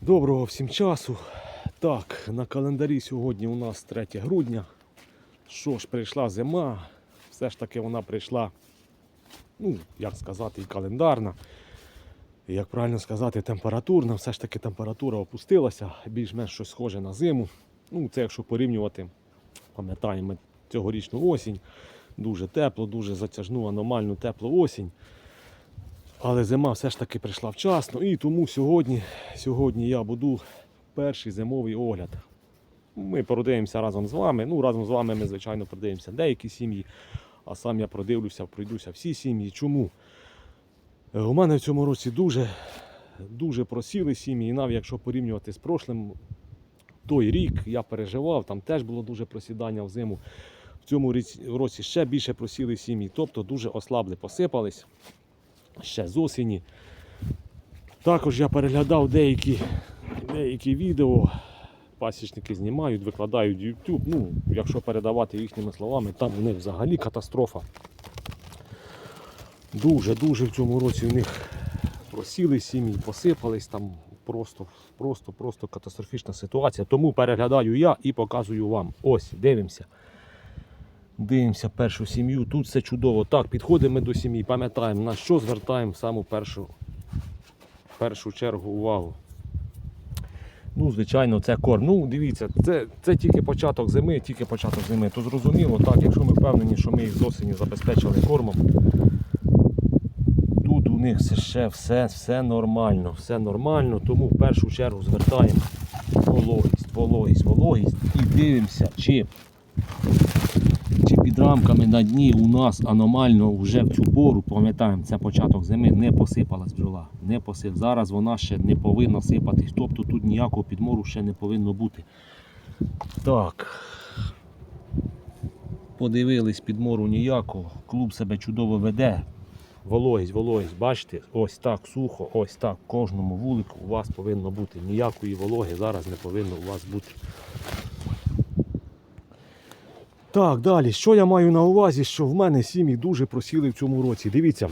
Доброго всім часу. Так, на календарі сьогодні у нас 3 грудня. Що ж, прийшла зима. Все ж таки вона прийшла, ну, як сказати, і календарна. І, як правильно сказати, температурна. Все ж таки температура опустилася, більш-менш щось схоже на зиму. Ну, це якщо порівнювати, пам'ятаємо цьогорічну осінь. Дуже тепло, дуже затяжну, аномальну теплу осінь. Але зима все ж таки прийшла вчасно, і тому сьогодні, сьогодні я буду перший зимовий огляд. Ми продивимося разом з вами. Ну, разом з вами ми, звичайно, продивимося деякі сім'ї, а сам я продивлюся, пройдуся всі сім'ї. Чому? У мене в цьому році дуже, дуже просіли сім'ї, і навіть якщо порівнювати з прошлим, той рік я переживав, там теж було дуже просідання в зиму. В цьому році ще більше просіли сім'ї, тобто дуже ослабли, посипались ще з осені. Також я переглядав деякі, деякі відео. Пасічники знімають, викладають YouTube. Ну, якщо передавати їхніми словами, там у них взагалі катастрофа. Дуже-дуже в цьому році у них просіли сім'ї, посипались там просто, просто, просто катастрофічна ситуація. Тому переглядаю я і показую вам. Ось, дивимося. Дивимося першу сім'ю. Тут все чудово. Так, підходимо ми до сім'ї, пам'ятаємо, на що звертаємо в саму першу, першу чергу увагу. Ну, звичайно, це корм. Ну, дивіться, це, це тільки початок зими, тільки початок зими. То зрозуміло, так, якщо ми впевнені, що ми їх з осені забезпечили кормом, тут у них ще все, все нормально, все нормально, тому в першу чергу звертаємо вологість, вологість, вологість і дивимося, чи чи під рамками на дні у нас аномально вже в цю пору, пам'ятаємо, це початок зими, не посипалась бджола. Не посип. Зараз вона ще не повинна сипатись. Тобто тут ніякого підмору ще не повинно бути. Так. Подивились, підмору ніякого. Клуб себе чудово веде. Вологість, вологість, бачите, ось так сухо, ось так кожному вулику у вас повинно бути. Ніякої вологи зараз не повинно у вас бути. Так, далі. Що я маю на увазі, що в мене сім'ї дуже просіли в цьому році. Дивіться,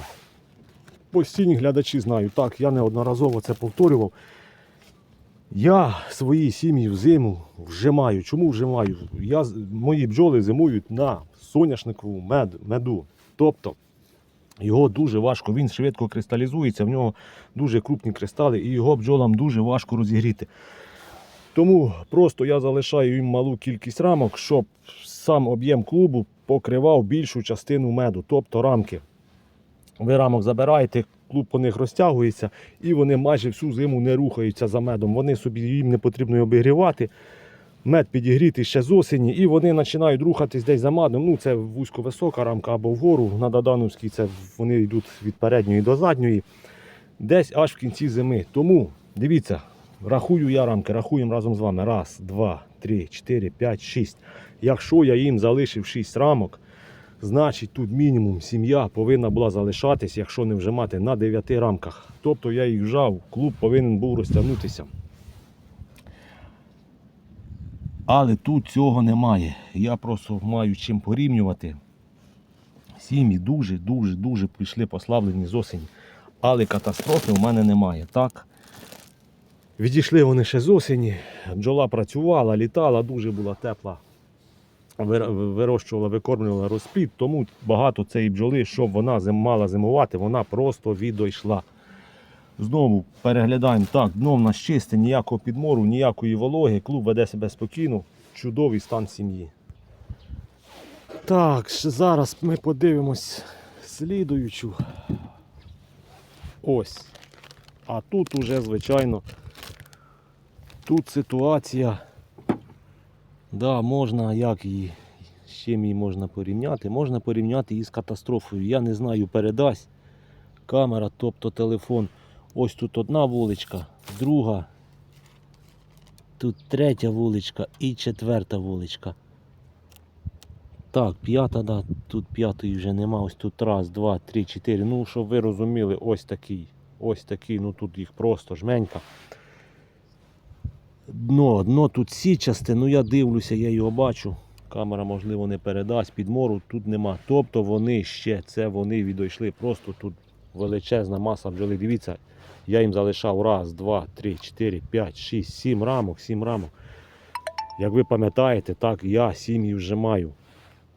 постійні глядачі знають, так, я неодноразово це повторював. Я свої сім'ї в зиму вжимаю. Чому вжимаю? Я, мої бджоли зимують на соняшникову мед, меду. Тобто його дуже важко, він швидко кристалізується, в нього дуже крупні кристали, і його бджолам дуже важко розігріти. Тому просто я залишаю їм малу кількість рамок, щоб сам об'єм клубу покривав більшу частину меду, тобто рамки. Ви рамок забираєте, клуб по них розтягується, і вони майже всю зиму не рухаються за медом. Вони собі їм не потрібно обігрівати. Мед підігрітий ще з осені, і вони починають рухатись десь за медом. Ну, це вузько-висока рамка або вгору. На Додановській це вони йдуть від передньої до задньої, десь аж в кінці зими. Тому дивіться, рахую я рамки, рахуємо разом з вами. Раз, два, три, чотири, п'ять, шість. Якщо я їм залишив шість рамок, значить тут мінімум сім'я повинна була залишатись, якщо не вжимати, на 9 рамках. Тобто я їх вжав, клуб повинен був розтягнутися. Але тут цього немає. Я просто маю чим порівнювати. Сім'ї дуже, дуже, дуже пішли послаблені з осені. Але катастрофи в мене немає. Так? Відійшли вони ще з осені. Бджола працювала, літала, дуже була тепла. Вирощувала, викормлювала розплід, тому багато цієї бджоли, щоб вона мала зимувати, вона просто відійшла. Знову переглядаємо так, дно в нас чисте, ніякого підмору, ніякої вологи, клуб веде себе спокійно, чудовий стан сім'ї. Так, зараз ми подивимось слідуючу. Ось. А тут уже, звичайно, тут ситуація. Да, можна, як її, з чим її можна порівняти? Можна порівняти її з катастрофою. Я не знаю, передасть камера, тобто телефон. Ось тут одна вуличка, друга, тут третя вуличка і четверта вуличка. Так, п'ята, да, тут п'ятої вже нема. Ось тут раз, два, три, чотири. Ну, щоб ви розуміли, ось такий. Ось такий, ну тут їх просто жменька. Дно, дно тут січасте, ну я дивлюся, я його бачу. Камера, можливо, не передасть, підмору тут нема. Тобто вони ще, це вони відійшли. Просто тут величезна маса бджоли. Дивіться, Я їм залишав раз, два, три, чотири, п'ять, шість, сім рамок, сім рамок. Як ви пам'ятаєте, так я сім'ї вже маю.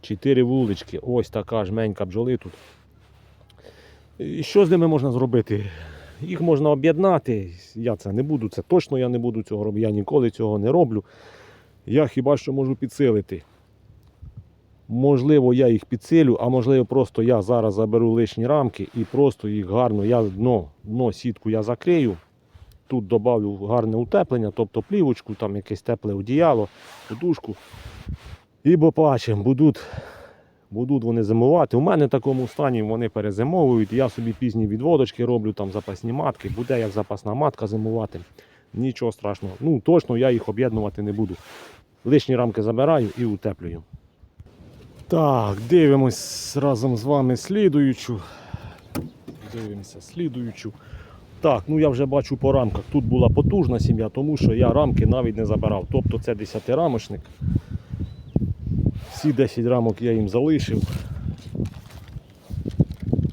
Чотири вулички, ось така жменька бджоли тут. І що з ними можна зробити? Їх можна об'єднати. Я це не буду, це точно я не буду цього робити. Я ніколи цього не роблю. Я хіба що можу підсилити. Можливо, я їх підсилю, а можливо, просто я зараз заберу лишні рамки і просто їх гарно, я дно, дно сітку я закрию. Тут додавлю гарне утеплення, тобто плівочку, там якесь тепле одіяло, подушку. І побачимо, будуть, будуть вони зимувати. У мене в такому стані вони перезимовують. Я собі пізні відводочки роблю, там запасні матки. Буде як запасна матка зимувати. Нічого страшного. Ну, точно я їх об'єднувати не буду. Лишні рамки забираю і утеплюю. Так, дивимось разом з вами слідуючу. Дивимося слідуючу. Так, ну я вже бачу по рамках. Тут була потужна сім'я, тому що я рамки навіть не забирав. Тобто це 10-рамочник. Всі 10 рамок я їм залишив.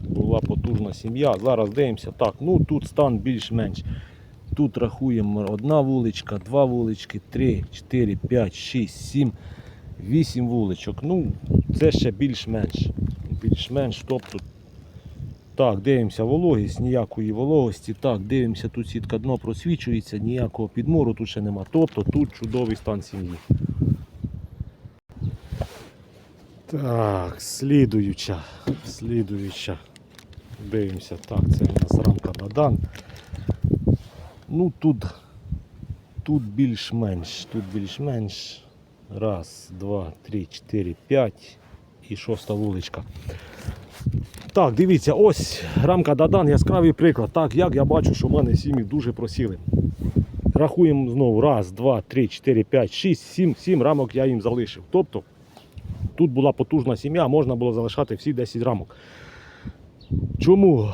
Була потужна сім'я. Зараз дивимося. Так, ну тут стан більш-менш. Тут рахуємо одна вуличка, два вулички, три, чотири, п'ять, шість, сім, вісім вуличок. Ну, це ще більш-менш. Більш-менш. Тобто, так, дивимося вологість, ніякої вологості. Так, дивимося, тут сітка дно просвічується, ніякого підмору тут ще нема. Тобто тут чудовий стан сім'ї. Так, слідуюча. Слідуюча. Дивимося. Так, це у нас рамка Бадан. Ну тут, тут більш-менш. Тут більш-менш. Раз, два, три, чотири, п'ять і шоста вуличка. Так, дивіться, ось рамка Дадан, яскравий приклад. Так, як я бачу, що в мене сім'ї дуже просіли. Рахуємо знову. Раз, два, три, чотири, п'ять, шість, сім, сім рамок я їм залишив. Тобто тут була потужна сім'я, можна було залишати всі 10 рамок. Чому?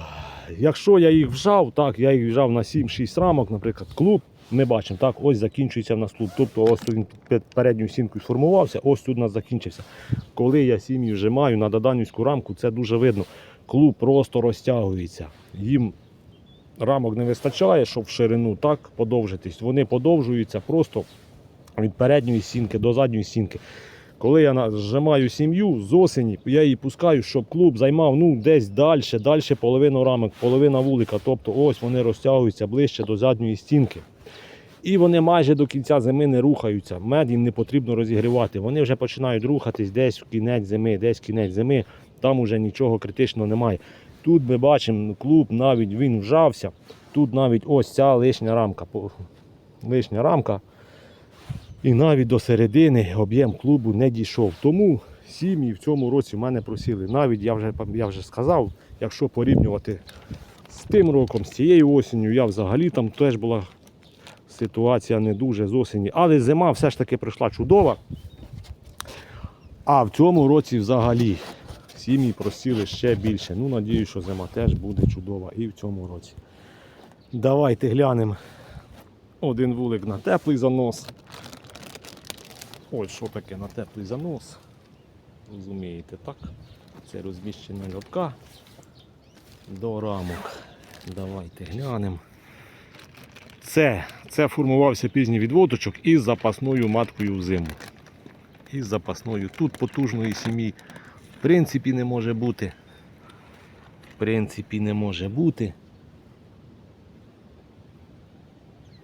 Якщо я їх вжав, так, я їх вжав на 7-6 рамок, наприклад, клуб, ми бачимо, так, ось закінчується в нас клуб. Тобто ось він під передньою стінкою сформувався, ось тут у нас закінчився. Коли я сім'ї вже маю на доданівську рамку, це дуже видно. Клуб просто розтягується. Їм рамок не вистачає, щоб в ширину так подовжитись. Вони подовжуються просто від передньої стінки до задньої стінки. Коли я зжимаю сім'ю з осені, я її пускаю, щоб клуб займав ну, десь далі, далі половину рамок, половина вулика. Тобто ось вони розтягуються ближче до задньої стінки. І вони майже до кінця зими не рухаються. Мед їм не потрібно розігрівати. Вони вже починають рухатись десь в кінець зими, десь в кінець зими, там уже нічого критичного немає. Тут ми бачимо, клуб навіть він вжався. Тут навіть ось ця лишня рамка. Лишня рамка. І навіть до середини об'єм клубу не дійшов. Тому сім'ї в цьому році в мене просіли. Навіть я вже, я вже сказав, якщо порівнювати з тим роком, з цією осінню, я взагалі там теж була ситуація не дуже з осені. Але зима все ж таки прийшла чудова. А в цьому році взагалі сім'ї просіли ще більше. Ну, надію, що зима теж буде чудова і в цьому році. Давайте глянемо один вулик на теплий занос. Ось що таке на теплий занос. Розумієте, так? Це розміщення льотка до рамок. Давайте глянемо. Це, це формувався пізній відводочок із запасною маткою в зиму. Із запасною. Тут потужної сім'ї в принципі не може бути. В принципі, не може бути.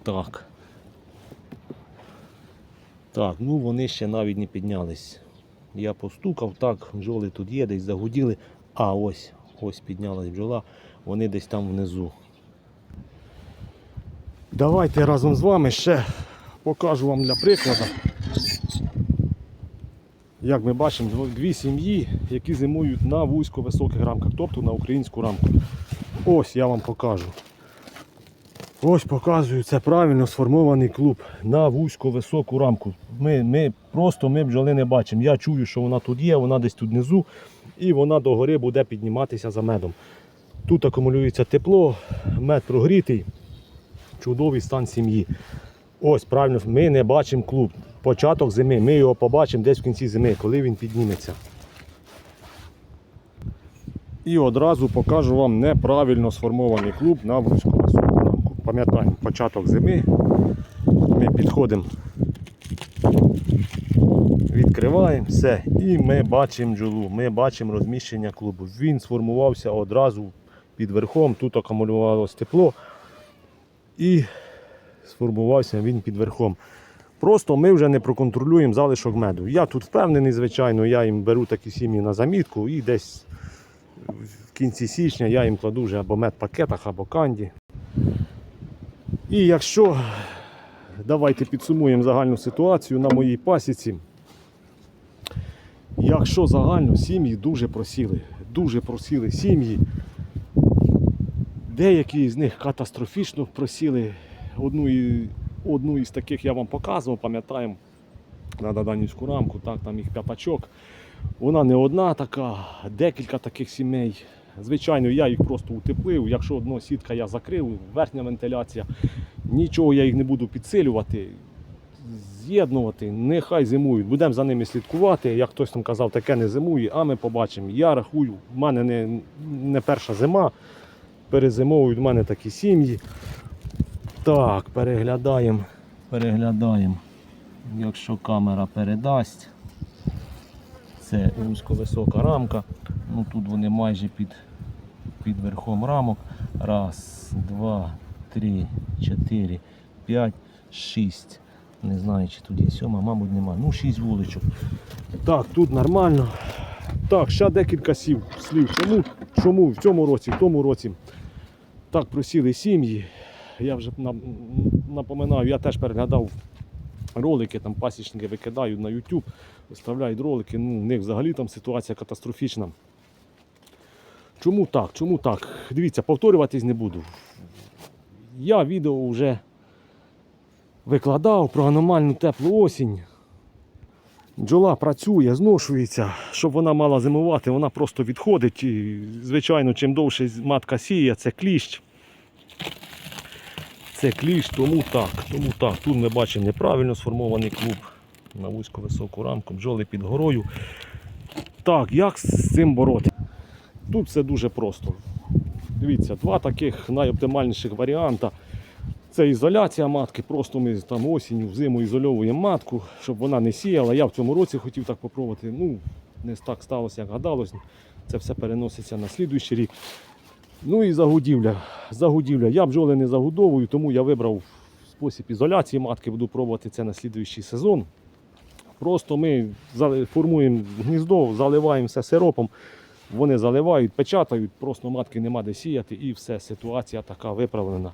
Так. Так, ну вони ще навіть не піднялись. Я постукав, так, бджоли тут є, десь загуділи. А ось, ось піднялась бджола, вони десь там внизу. Давайте разом з вами ще покажу вам для прикладу. Як ми бачимо, дві сім'ї, які зимують на вузько-високих рамках, тобто на українську рамку. Ось я вам покажу. Ось показую, це правильно сформований клуб на вузько-високу рамку. Ми, ми просто ми бджоли не бачимо. Я чую, що вона тут є, вона десь тут внизу, і вона догори буде підніматися за медом. Тут акумулюється тепло, мед прогрітий, чудовий стан сім'ї. Ось правильно, ми не бачимо клуб. Початок зими, ми його побачимо десь в кінці зими, коли він підніметься. І одразу покажу вам неправильно сформований клуб на рамку. Пам'ятаємо початок зими. Ми підходимо, відкриваємо все і ми бачимо джолу, ми бачимо розміщення клубу. Він сформувався одразу під верхом, тут акумулювалося тепло і сформувався він під верхом. Просто ми вже не проконтролюємо залишок меду. Я тут впевнений, звичайно, я їм беру такі сім'ї на замітку і десь в кінці січня я їм кладу вже або мед в пакетах, або канді. І якщо давайте підсумуємо загальну ситуацію на моїй пасіці. Якщо загально сім'ї дуже просіли, дуже просіли сім'ї, деякі з них катастрофічно просіли. Одну, і, одну із таких я вам показував, пам'ятаємо, на Даданівську рамку, так, там їх п'ятачок. Вона не одна така, декілька таких сімей. Звичайно, я їх просто утеплив. Якщо одна сітка я закрив, верхня вентиляція, нічого я їх не буду підсилювати, з'єднувати, нехай зимують. Будемо за ними слідкувати. Як хтось там казав, таке не зимує, а ми побачимо. Я рахую, в мене не, не перша зима. Перезимовують в мене такі сім'ї. Так, переглядаємо. Переглядаємо. Якщо камера передасть. Це вузько-висока рамка. Ну тут вони майже під, під верхом рамок. Раз, два, три, чотири, п'ять, шість. Не знаю, чи тут є сьома, мабуть, нема. Ну, шість вуличок. Так, тут нормально. Так, ще декілька сів, слів. Чому, чому в цьому році, в тому році так просіли сім'ї. Я вже напоминаю, я теж переглядав ролики, там пасічники викидають на YouTube, виставляють ролики. Ну, у них взагалі там ситуація катастрофічна. Чому так? Чому так? Дивіться, повторюватись не буду. Я відео вже викладав про аномальну теплу осінь. Бджола працює, зношується, щоб вона мала зимувати, вона просто відходить. І, звичайно, чим довше матка сіє, це кліщ. Це кліщ, тому так, тому так. Тут ми бачимо неправильно сформований клуб на вузьку високу рамку, бджоли під горою. Так, як з цим бороти? Тут все дуже просто. Дивіться, два таких найоптимальніших варіанта. Це ізоляція матки, просто ми там осінню, взиму ізольовуємо матку, щоб вона не сіяла. Я в цьому році хотів так попробувати. Ну, не так сталося, як гадалось. Це все переноситься на слідуючий рік. Ну і загудівля. Загудівля. Я бджоли не загудовую, тому я вибрав спосіб ізоляції матки, буду пробувати це на слідуючий сезон. Просто ми формуємо гніздо, заливаємо все сиропом, вони заливають, печатають, просто матки нема де сіяти і все, ситуація така виправлена.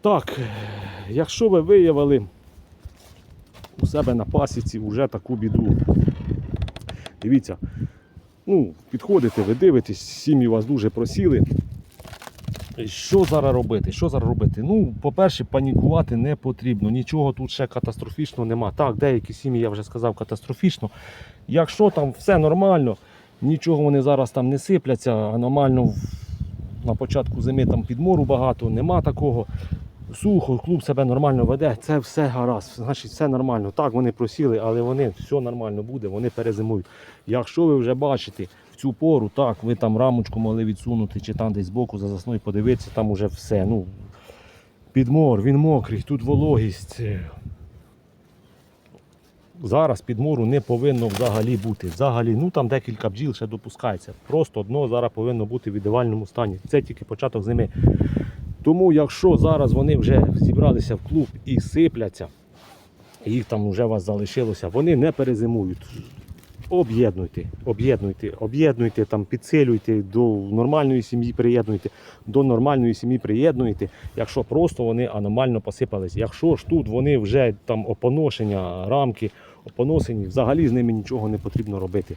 Так, якщо ви виявили у себе на пасіці вже таку біду, дивіться, ну, підходите, ви дивитесь, сім'ї вас дуже просіли. Що зараз робити? Що зараз робити? Ну, по-перше, панікувати не потрібно. Нічого тут ще катастрофічного нема. Так, деякі сім'ї, я вже сказав, катастрофічно. Якщо там все нормально, нічого вони зараз там не сипляться, аномально на початку зими там підмору багато, нема такого. Сухо, клуб себе нормально веде, це все гаразд, значить все нормально. Так, вони просіли, але вони все нормально буде, вони перезимують. Якщо ви вже бачите в цю пору, так, ви там рамочку могли відсунути чи там десь збоку за засною подивитися, там уже все. Ну, підмор, він мокрий, тут вологість. Зараз підмору не повинно взагалі бути. Взагалі, ну там декілька бджіл ще допускається. Просто одно зараз повинно бути в ідеальному стані. Це тільки початок зими. Тому якщо зараз вони вже зібралися в клуб і сипляться, їх там вже у вас залишилося, вони не перезимують. Об'єднуйте, об'єднуйте, об'єднуйте, там, підсилюйте, до нормальної сім'ї приєднуйте, до нормальної сім'ї приєднуйте, якщо просто вони аномально посипались. Якщо ж тут вони вже там опоношення, рамки опоносені, взагалі з ними нічого не потрібно робити.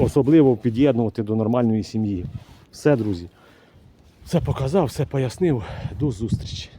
Особливо під'єднувати до нормальної сім'ї. Все, друзі. Все показав, все пояснив. До зустрічі.